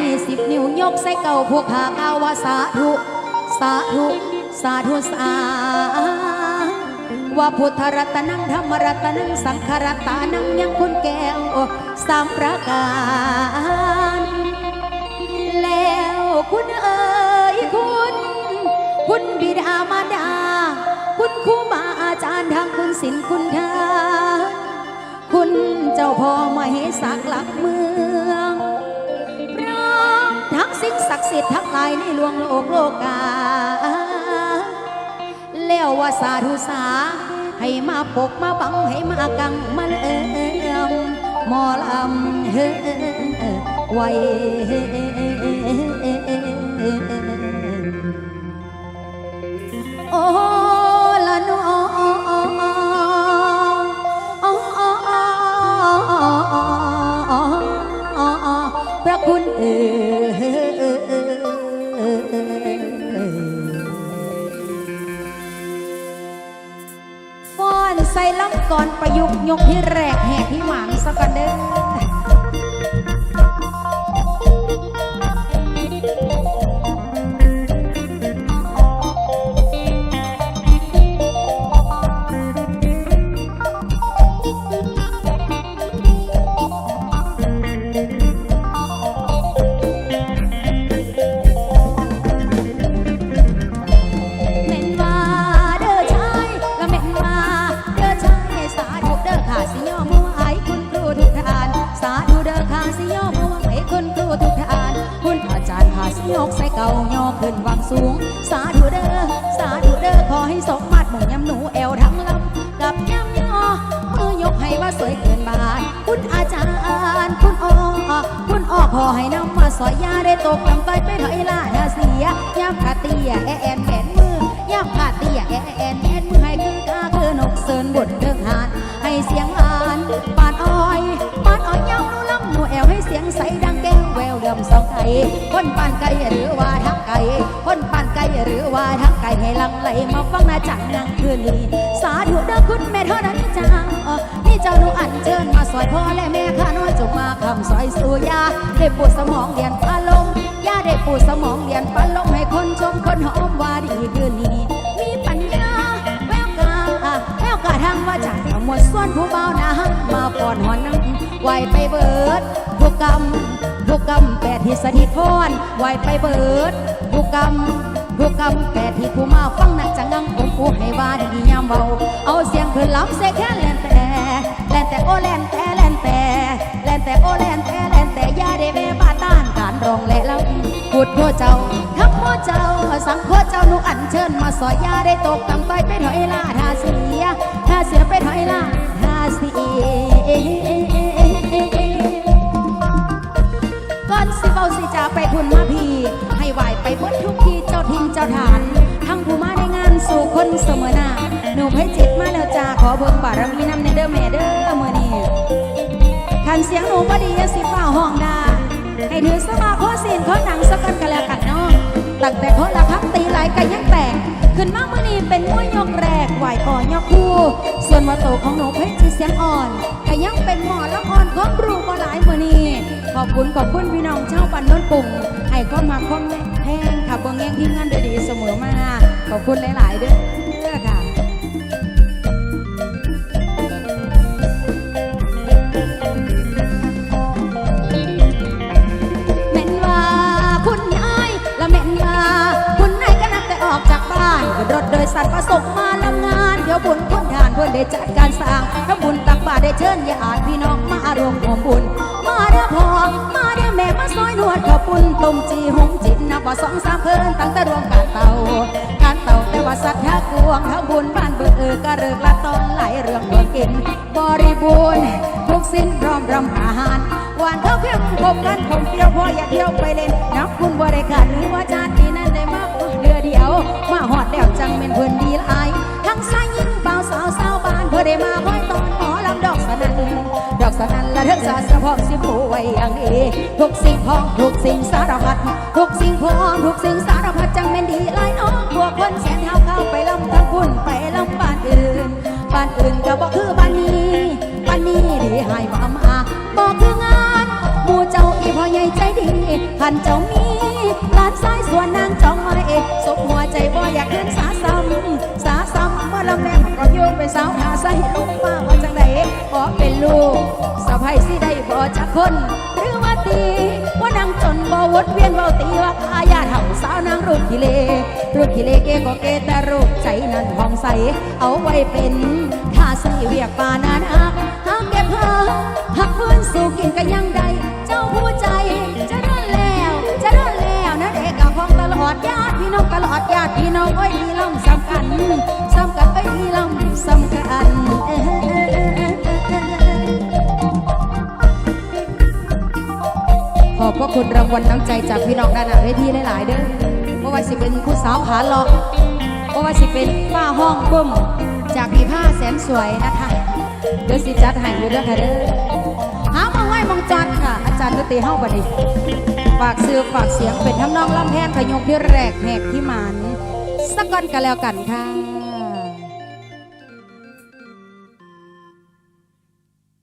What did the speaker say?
นี่สิบนิ้วยกใส่เก่าพวกหากาวว่าสาธุ สาธุ สาธุสาว่าพุทธรัตนังธรรมรัตนังสังฆรัตานังยังคุณแก้วสามประการ แล้วคุณเอ๋ยคุณ คุณบิดามารดา คุณครูบาอาจารย์ทางคุณศิลคุณทานคุณเจ้าพ่อมาเหสักหลักมือ สิ่งศักดิ์สิทธิ์ทั้งหลายในหลวงโลกโลกา แล้วว่าสาธุสา ให้มาปกมาบังให้มากังมาเอิมหมอลำเฮ้ไว้ นใส่ลำก่อนประยุกต์ยกที่แรกแหกที่หวานสักกันเด้อานคุณอาจารย์คุณอ้อคุณอ้อขอให้นำมาสอยยาได้ตกลำไปไปถอยล่านาเสียยามขาเตียแอแอนแขนมือยามขาเตียแอแอนแขนมือให้คือกาคือนกเซินบดเดิงหานให้เสียงอ่านปานอ้อยปานอ้อยยาวนูลำหนูแอวให้เสียงใสดังแก้วแววเดิมสองไก่คนปานไก่หรือว่าทักไก่คนปานไก่หรือว่าทักไก่ให้ลังไหลมาฟังนาจังนังคืนนี้สาธุเด้อคุณแม่เท่านั้นจ้า เจ้าหนูอันเชิญมาสอยพ่อและแม่ข้าน้อยจงมาคำสอยสู่ยาได้ปวดสมองเรียนพาลมยาได้ปวดสมองเรียนพาลมให้คนชมคนหอมว่าดีคือนนี้ มีปัญญาแววกาแววกาทางว่าจากหมดส่วนผู้เบานะมาปอนหอนนังไหวไปเบิดทุกกรรมทุกกรรมแปดที่สถิตพรไหวไปเบิดทุกกรรม ทุกกรรมแปดที่ผู้มาฟังนักจังงังผมผู้ให้ว่าดียามเบาเอาเสียงขึ้นล้ำเสกแค่แล่นแต่แล่นแต่โอแล่นแต่แล่นแต่แล่นแต่โอแล่นแต่แล่นแต่ยาได้แม่บ้าต้านการรองและลำพูดพ่อเจ้าทักพ่อเจ้าสั่งพ่อเจ้าหนูอันเชิญมาสอยยาได้ตกตั้งต้อยไปถอยล่าทาเสียทาเสียไปถอยล่าทาเสีย ให้ไหวไปหมดทุกที่เจ้าทินเจ้าฐาน ทั้งผู้มาในงานสู่คนเสมอหน้าหนูให้จิตมาแล้วจ้าขอเบิ่งบารมีนำในเด้อแม่เด้อมื่อนี้ขันเสียงหนูบ่ดีอย่าสิฝ่าห้องดาให้ถือสมาโคสินข้อหนังสักกันกันแล้วกันเนาะตั้งแต่ข้อละพักตีไหลกันยังแตกขึ้นมามื่อนี้เป็นมวยยกแรกไหวก่อนยกคู่ ส่วนวัตโตของหนูเพชรที่เสียงอ่อนก็ยังเป็นหมอละอ่อนของรูบ่หลายมื่อนี้ขอบคุณขอบคุณพี่น้องชาวปันโนนปุ่ง ให้ข้อมาข้อมแพงค่ะเบงแง่งทีมงานโดยดีเสมอมาขอบคุณหลาย ๆ เด้อค่ะแม่นว่าคุณนายและแม่นว่าคุณนายก็นับแต่ออกจากบ้านขึ้นรถโดยสารประสบมาลำงาน เดี๋ยวบุญคุณทานเพื่อได้จัดการสร้างถ้าบุญตักบาตรได้เชิญญาติพี่น้องมาร่วมของบุญ มาเด้อพอมา เด้อแม่มาซอยนวดขอปุ่นต้มจีหงจิตนับว่าสองสามเพิ่นตั้งแต่รวมการเต่าการเต่าแต่ว่าสัตว์ท่ากวงทักบุญบ้านเบื่อเออก็เริกละตอนไหลายเรื่องเมือกิน บริบูรณ์ทุกสิ้นพร้อมรำอาหารหวานเท่าเพียงคบกันผมเดียวพออย่าเที่ยวไปเล่นนับคุณบริการหรือว่าจานี เถิกสาสะพองสิผู้ไว้อย่างนี้ทุกสิ่งพร้อมทุกสิ่งสารพัดทุกสิ่งพร้อมทุกสิ่งสารพัดจังเป็นดีหลายน้องพวกคนแสนเท้าเข้าไปลำทั้งคุณไปลำบ้านอื่นบ้านอื่นก็บอกคือบ้านนี้บ้านนี้ดีให้มามาบอกคืองานหมู่เจ้าอีพ่อใหญ่ใจดีหันเจ้ามีลานซ้ายส่วนนางจองไว้สบหัวใจบ่อยากขึ้นสาซ้ำสาซ้ำเมื่อลำแรงก็โยงไปสาวหาใส่ลุงมาว่าจังไดขอ คน หรือว่าตีว่านางจนบ่วดเวียนเว้าตีว่าขายาเถ่าสาวนางรูปกิเลรูปกิเลเกก็เกแต่รูปใจนั้นผ่องใส เอาไว้เป็นข้าใส่เวียกปานานาหากเก็บหาหักฟื้นสู่กินก็ยังได้ เจ้าผู้ใจจะรอดแล้วจะรอดแล้วนะเด็กกับของตลอดญาติพี่น้องตลอดญาติพี่น้องโอ้ลำสำคัญสำคัญโอ้ลำสำคัญ คุณรางวัลน้ำใจจากพี่น้องด้านหน้าเวทีหลายๆเด้อไม่ว่าสิเป็นผู้สาวขาลาะไม่ว่าสิเป็นป้าห้องบุ้มจากพี่ผ้าแสนสวยนะคะ เดี๋ยวสิจัดให้อยู่เด้อค่ะเด้อหามาไว้มองจันค่ะ อาจารย์ดนตรีเฮ้าบัดนี้ฝากซื้อฝากเสียงเป็นทำนองล่ำแพนขยงที่แรกแหกที่หมันสักก่อนกันแล้วกันค่ะ